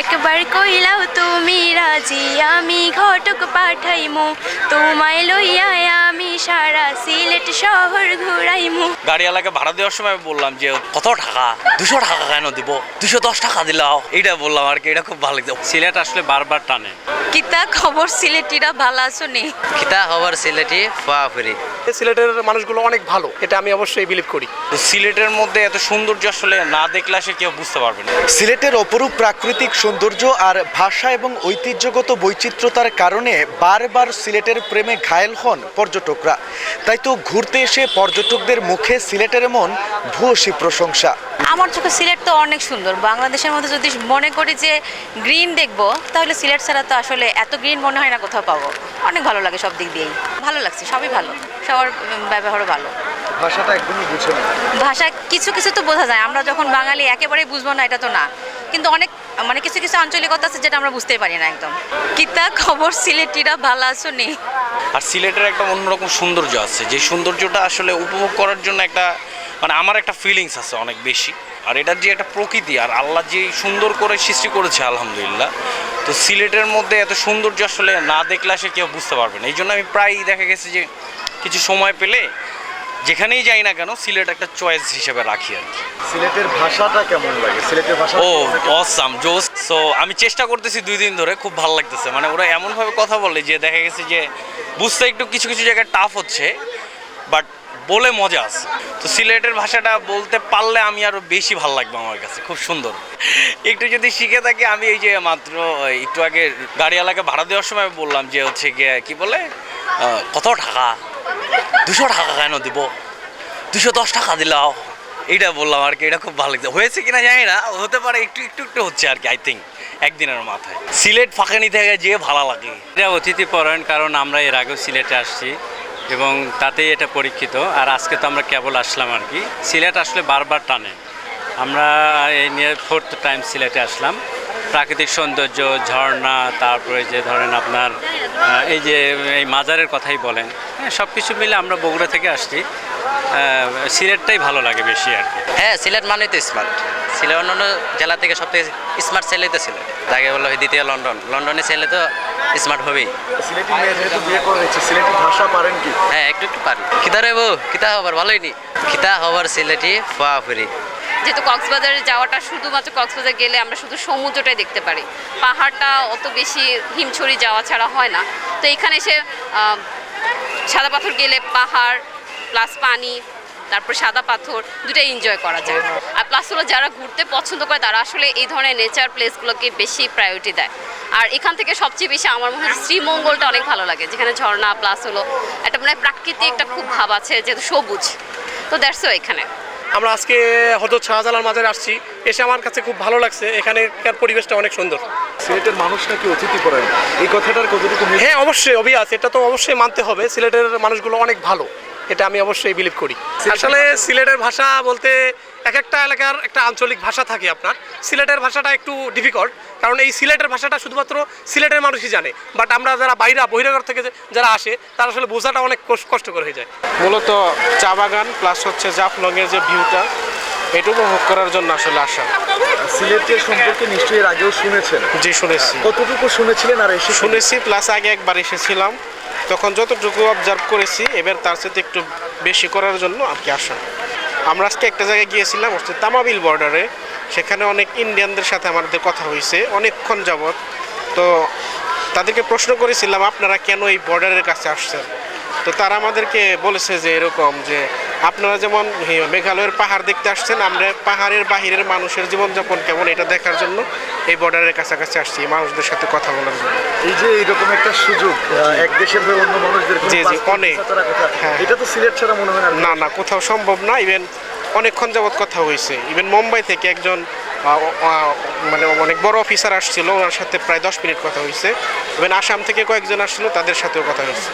একবার কইলাও তুমি রাজি আমি ঘটক পাঠাইমু। তোমায় লইয়া আমি সারা সিলেট শহর ঘুরাইমু। গাড়িওয়ালাকে ভাড়া দেওয়ার সময় আমি বললাম যে কত টাকা? দুশো টাকা কেন দিব? দুশো দশ টাকা দিলাও। এইটা বললাম আর কি এটা খুব ভালো লাগছে। সিলেট আসলে বারবার টানে। কিতা খবর সিলেটিরা ভালো আছো নি কিতা খবর সিলেটি? ফুয়াফুরি সিলেটের মানুষগুলো অনেক ভালো এটা আমি অবশ্যই বিলিভ করি। তো সিলেটের মধ্যে এত সৌন্দর্য আসলে না দেখলে সে কেউ বুঝতে পারবে না। সিলেটের অপরূপ প্রাকৃতিক সৌন্দর্য আর ভাষা এবং ঐতিহ্যগত বৈচিত্র্যতার কারণে বারবার সিলেটের প্রেমে ঘায়েল হন পর্যটকরা। তাই তো ঘুরতে এসে পর্যটকদের মুখে সিলেটের মন ভূয়সী প্রশংসা। আমার চোখে সিলেট তো অনেক সুন্দর। বাংলাদেশের মধ্যে যদি মনে করি যে গ্রিন দেখব তাহলে সিলেট ছাড়া তো আসলে এত গ্রিন মনে হয় না কোথাও পাবো। অনেক ভালো লাগে সব দিক দিয়েই। ভালো লাগছে সবই ভালো। সবার ব্যবহারও ভালো। ভাষাটা একদমই বুঝে ভাষা কিছু কিছু তো বোঝা যায়। আমরা যখন বাঙালি একেবারেই বুঝব না এটা তো না। কিন্তু অনেক মানে কিছু কিছু আঞ্চলিকতা আছে যেটা আমরা বুঝতেই পারি না একদম। কিতা খবর সিলেটিরা ভালো আছো নি? আর সিলেটের একটা অন্যরকম সৌন্দর্য আছে। যে সৌন্দর্যটা আসলে উপভোগ করার জন্য একটা মানে আমার একটা ফিলিংস আছে অনেক বেশি। আর এটার যে একটা প্রকৃতি, আর আল্লাহ যে সুন্দর করে সৃষ্টি করেছে, আলহামদুলিল্লাহ। তো সিলেটের মধ্যে এত সৌন্দর্য আসলে না দেখলে সে কেউ বুঝতে পারবে না। এই জন্য আমি প্রায়ই দেখা গেছে যে, কিছু সময় পেলে যেখানেই যাই না কেন সিলেট একটা চয়েস হিসেবে রাখি আর কি। সিলেটের ভাষাটা কেমন লাগে? সিলেটের ভাষা ও অসাম জোস। সো আমি চেষ্টা করতেছি দুই দিন ধরে খুব ভালো লাগতেছে। মানে ওরা এমনভাবে কথা বলে যে দেখা গেছে যে বুঝতে একটু কিছু কিছু জায়গায় টাফ হচ্ছে বাট বলে মজা আছে। তো সিলেটের ভাষাটা বলতে পারলে আমি আরও বেশি ভালো লাগবে আমার কাছে খুব সুন্দর। একটু যদি শিখে থাকি আমি এই যে মাত্র একটু আগে গাড়িওয়ালাকে ভাড়া দেওয়ার সময় আমি বললাম যে হচ্ছে গিয়ে কি বলে? কত টাকা? দুশো টাকা কেন দিব? দুশো দশ টাকা দিলাও এইটা বললাম আর কি, এটা খুব ভালো লাগছে। হয়েছে কিনা জানি না, হতে পারে একটু একটু একটু হচ্ছে আর কি আই থিঙ্ক একদিনের মাথায়। সিলেট ফাঁকানি থেকে যেয়ে ভালো লাগে। এটা অতিথি পরায়ণ, কারণ আমরা এর আগেও সিলেটে আসছি, এবং তাতেই এটা পরীক্ষিত। আর আজকে তো আমরা কেবল আসলাম আর কি। সিলেট আসলে বারবার টানে। আমরা এই নিয়ে ফোর্থ টাইম সিলেটে আসলাম। প্রাকৃতিক সৌন্দর্য ঝর্ণা তারপরে যে ধরেন আপনার এই যে এই মাজারের কথাই বলেন হ্যাঁ সব কিছু মিলে আমরা বগুড়া থেকে আসছি। সিলেটটাই ভালো লাগে বেশি আর কি। হ্যাঁ সিলেট মানেই তো স্মার্ট সিলেট অন্যান্য জেলা থেকে সব থেকে স্মার্ট ছেলে তো সিলেট তাকে বলল দ্বিতীয় লন্ডন। লন্ডনে ছেলে তো স্মার্ট হবেই। সিলেটি মেয়ে যেহেতু বিয়ে করে সিলেটি ভাষা পারেন কি? হ্যাঁ একটু একটু পারি কিতা রে বউ? কিতা খবর ভালোই নি। কিতা হবার সিলেটি? ফুয়াফুরি। যেহেতু কক্সবাজারে যাওয়াটা শুধুমাত্র কক্সবাজার গেলে আমরা শুধু সমুদ্রটাই দেখতে পারি। পাহাড়টা অত বেশি হিমছড়ি যাওয়া ছাড়া হয় না। তো এখানে এসে সাদা পাথর গেলে পাহাড় প্লাস পানি, তারপর সাদা পাথর দুটাই এনজয় করা যায়। আর প্লাস হলো যারা ঘুরতে পছন্দ করে, তারা আসলে এই ধরনের নেচার প্লেসগুলোকে বেশি প্রায়োরিটি দেয়। আর এখান থেকে সবচেয়ে বেশি আমার মনে হয় শ্রীমঙ্গলটা অনেক ভালো লাগে, যেখানে ঝর্ণা প্লাস হলো একটা মানে প্রাকৃতিক একটা খুব ভাব আছে, যেহেতু সবুজ। তো দ্যাটসও এখানে। আমরা আজকে হয়তো শাহজালাল মাঝে আসছি। এসে আমার কাছে খুব ভালো লাগছে। এখানকার পরিবেশটা অনেক সুন্দর। সিলেটের মানুষ নাকি অতিথি করেন এই কথাটার কতটুকু হ্যাঁ অবশ্যই অভিয়াস। এটা তো অবশ্যই মানতে হবে। সিলেটের মানুষগুলো অনেক ভালো। এটা আমি অবশ্যই বিলিভ করি। আসলে সিলেটের ভাষা বলতে এক একটা এলাকার একটা আঞ্চলিক ভাষা থাকে আপনার। সিলেটের ভাষাটা একটু ডিফিকাল্ট কারণ এই সিলেটের ভাষাটা শুধুমাত্র সিলেটের মানুষই জানে। বাট আমরা যারা বাইরা বহিরাগর থেকে যারা আসে তারা আসলে বোঝাটা অনেক কষ্ট- কষ্টকর হয়ে যায়। মূলত চা বাগান প্লাস হচ্ছে জাফলংয়ের যে ভিউটা এটা উপভোগ করার জন্য আসলে আসা। সিলেটের সম্পর্কে নিশ্চয়ই এর আগেও শুনেছেন। জি শুনেছি। কতটুকু শুনেছিলেন আর এসে শুনেছি প্লাস আগে একবার এসেছিলাম। তখন যতটুকু অবজার্ভ করেছি, এবার তার সাথে একটু বেশি করার জন্য আর কি আসা। আমরা আজকে একটা জায়গায় গিয়েছিলাম, হচ্ছে তামাবিল বর্ডারে সেখানে অনেক ইন্ডিয়ানদের সাথে আমাদের কথা হয়েছে, অনেকক্ষণ যাবৎ। তো তাদেরকে প্রশ্ন করেছিলাম, আপনারা কেন এই বর্ডারের কাছে আসছেন? তো তারা আমাদেরকে বলেছে যে এরকম যে আপনারা যেমন মেঘালয়ের পাহাড় দেখতে আসছেন আমরা পাহাড়ের বাহিরের মানুষের জীবনযাপন কেমন এটা দেখার জন্য এই বর্ডারের কাছাকাছি আসছি মানুষদের সাথে কথা বলার জন্য। এই যে এরকম একটা সুযোগ এক দেশের হয়ে অন্য মানুষদের জি, জি, অনেক। হ্যাঁ। এটা তো সিলেট ছাড়া মনে হয় না। না কোথাও সম্ভব না ইভেন অনেকক্ষণ যাবৎ কথা হয়েছে। ইভেন মুম্বাই থেকে একজন মানে অনেক বড় অফিসার আসছিল ওনার সাথে প্রায় দশ মিনিট কথা হয়েছে। ইভেন আসাম থেকে কয়েকজন আসছিল তাদের সাথেও কথা হয়েছে।